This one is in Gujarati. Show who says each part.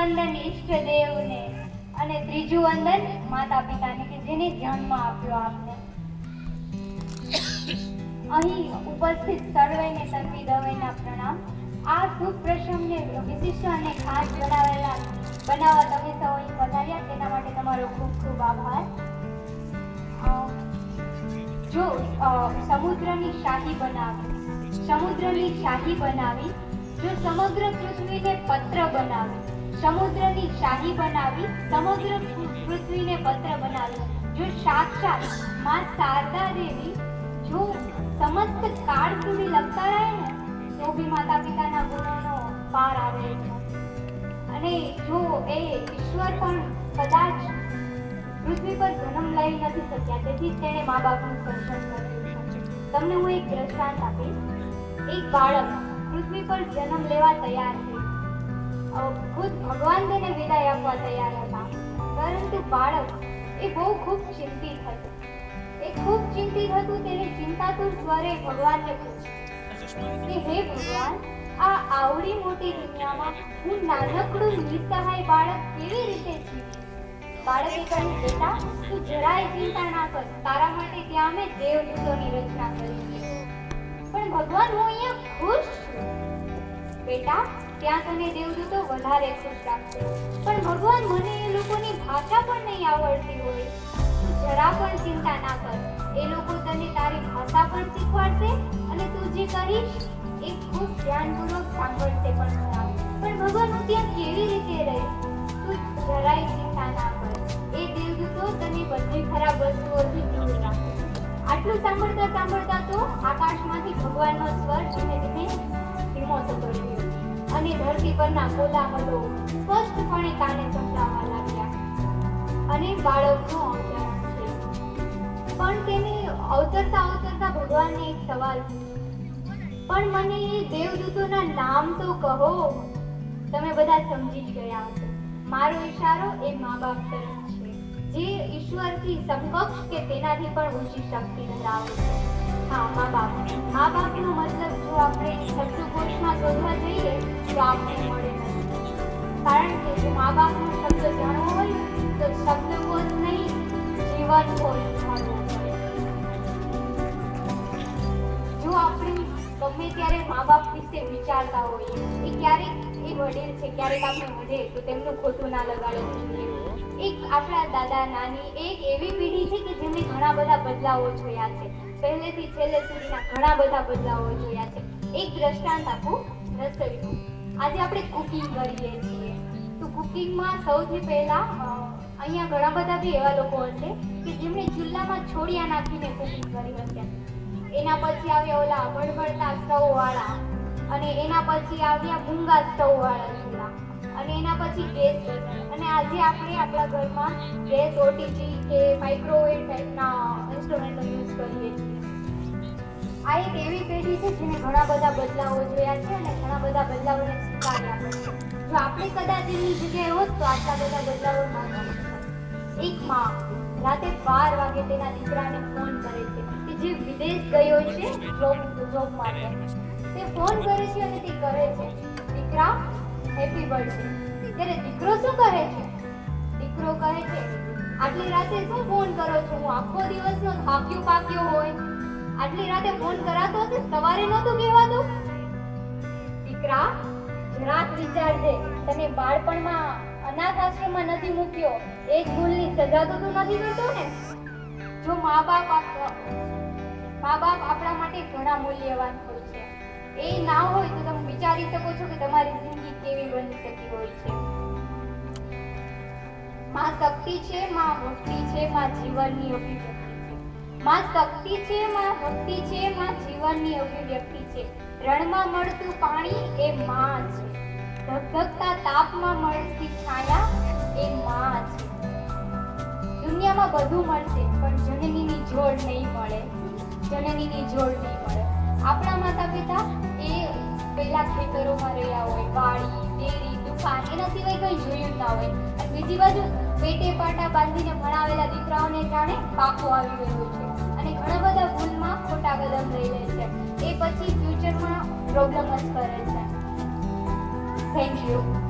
Speaker 1: વંદન ઈષ્ટ દેવને અને ત્રીજું વંદન માતા પિતાને કે જેને જન્મ આપ્યો આપને. અહીં ઉપસ્થિત સર્વેને તન્વી દવેના પ્રણામ. આ શુભ પ્રસંગને વિશિષ્ટ અને ખાસ જોડાવેલા બનાવવા તમે સૌ અહીં પધાર્યા. તેના માટે તમારો ખૂબ ખૂબ આભાર. જો સમુદ્રની શાહી બનાવી, સમુદ્રની શાહી બનાવી, જો સમગ્ર પૃથ્વીને પત્ર બનાવી સમુદ્રની શાહી બનાવી સમગ્ર પૃથ્વીને પત્ર બનાવી. જો સાક્ષાતમાં શારદા દેવી જો સમસ્ત કાળ સુધી લખતા રહે ને, તો બી માતા પિતાના ગુણોનો પાર આવે. અને જો એ ઈશ્વર પણ કદાચ પૃથ્વી પર જન્મ લઈ નથી શક્યા, તેથી તેણે મા બાપનું દર્શન કર્યું. તમને હું એક દ્રષ્ટાંત આપીશ. એક બાળક પૃથ્વી પર જન્મ લેવા તૈયાર છે. ખુદ ભગવાન તેને વિદાય આપવા તૈયાર હતા. પરંતુ બાળક એ બહુ ખૂબ ચિંતિત હતું. એ ખૂબ ચિંતિત હતું તેને ચિંતાતુર સ્વરે ભગવાનને પૂછ્યું. કે, હે ભગવાન, આ આવડી મોટી દુનિયામાં હું નાનકડું નિસહાય બાળક કેવી રીતે જીવું? બાળકે કહ્યું, બેટા, તું જરાય ચિંતા ના કર. તારા માટે ત્યાં અમે દેવદૂતોની રચના કરી છે. પણ ભગવાન, હું અહીંયા ખુશ છું. બેટા ત્યાં તને દેવદૂતો વધારે ખુશ રાખશે પણ ભગવાન મને એ લોકોની ભાષા પણ નહીં આવડતી હોય. જરા પણ ચિંતા ના કર. એ લોકો તને તારી ભાષા પણ શીખવાડશે અને તું જે કરીશ, એ ખૂબ ધ્યાનપૂર્વક સાંભળશે પણ પણ ભગવાન, હું ત્યાં કેવી રીતે રહીશ? તું જરાય ચિંતા ના કર. એ દેવદૂતો તને બધી ખરાબ વસ્તુઓથી દૂર રાખશે આટલું સાંભળતા સાંભળતા તો આકાશમાંથી ભગવાનનો સ્વર ધીમે ધીમે ધીમો થતો રહ્યો અને ધરતી પરના કોલાહલો સ્પષ્ટપણે કાને સંભળાવા લાગ્યા અને બાળકનું અવતરણ થયું પણ તેને અવતરતા અવતરતા ભગવાનને એક સવાલ પણ મને દેવદૂતોના નામ તો કહો. તમે બધા સમજી જ ગયા હશો. મારો ઈશારો એ મા બાપ તરફ છે, જે ઈશ્વરથી સમકક્ષ કે તેનાથી પણ ઊંચી શક્તિ ધરાવે છે. હા, મા બાપ. મા બાપનો મતલબ જો આપણે શબ્દકોશમાં શોધવા જઈએ, તો આપણે મળે કારણ કે જો મા બાપનો શબ્દ જાણવો હોય, તો શબ્દકોશ નહીં, જીવન કોશ જો આપણે ગમે ત્યારે મા બાપ વિશે વિચારતા હોઈએ, એ ક્યારેક એ વડીલ છે, ક્યારેક આપણે વધે તો તેમનું ખોટું ના લગાડવું જોઈએ. એક આપણા દાદા નાની એક એવી પેઢી છે કે જેમને ઘણા બધા બદલાવો જોયા છે. પહેલેથી છેલ્લે સુધીના ઘણા બધા બદલાવો જોયા છે. એક દ્રષ્ટાંત આપું, રસોઈનું. આજે આપણે કુકિંગ કરીએ છીએ. તો કુકિંગમાં સૌથી પહેલા અહીંયા ઘણા બધા બી એવા લોકો હશે કે જેમણે ચૂલામાં છોડિયા નાખીને કુકિંગ કરી હશે. એના પછી આવ્યા ઓલા બળબડતા સ્ટવ વાળા અને એના પછી આવ્યા મૂંગા સ્ટવ વાળા ચૂલા. અને એના પછી ગેસ. અને આજે આપણે આપણા ઘરમાં ગેસ ઓટીજી કે માઇક્રોવેવ ટાઈપના ઇન્સ્ટ્રુમેન્ટનો યુઝ કરીએ છીએ. આ એક એવી પેઢી છે જેને ઘણા બધા બદલાવો જોયા છે અને ઘણા બધા બદલાવોને સ્વીકાર્યા છે. જો આપણે કદાચ એની જગ્યાએ હોત તો આટલા બધા બદલાવો ના એક માં રાતે બાર વાગે તેના દીકરાને ફોન કરે છે કે જે વિદેશ ગયો છે જોબ જોબ માટે. તે ફોન કરે છે અને તે હેપી છે. ત્યારે દીકરો શું કહે છે? દીકરો કહે છે, આટલી રાતે શું ફોન કરો છો? હું આખો દિવસનો થાક્યો પાક્યો હોય. આટલી રાતે ફોન કરાતો હશે? સવારે નહોતું કહેવાતું? દીકરા, જરાક વિચારજે. તને બાળપણમાં અનાથ આશ્રમમાં નથી મૂક્યો. એ જ ભૂલની સજા તો તું નથી કરતો ને? જો મા બાપ મા બાપ આપણા માટે ઘણા મૂલ્યવાન હોય છે. એ ના હોય તો તમે વિચારી શકો છો કે તમારી જિંદગી કેવી બની શકી હોય છે. માં શક્તિ છે, માં ભક્તિ છે, માં જીવનની અભિવ્યક્તિ છે. માં શક્તિ છે, માં ભક્તિ છે, માં જીવનની અભિવ્યક્તિ છે. રણમાં મળતું પાણી એ માં છે. ધગધગતા તાપમાં મળતી છાયા એ માં છે. દુનિયામાં બધું મળશે, પણ જનનીની જોડ નહીં મળે. જનનીની જોડ નહીં મળે. આપણા માતા પિતા એ પહેલા ખેતરોમાં રહ્યા હોય, વાડી, ડેરી, દુકાન, એના સિવાય કંઈ જોયું ના હોય. અને બીજી બાજુ પેટે પાટા બાંધીને ભણાવેલા દીકરાઓને જાણે પાકો આવી ગયો છે. અને ઘણા બધા ભૂલમાં ખોટા કદમ લઈ લે છે. એ પછી ફ્યુચરમાં પ્રોબ્લેમ જ કરે છે. Thank you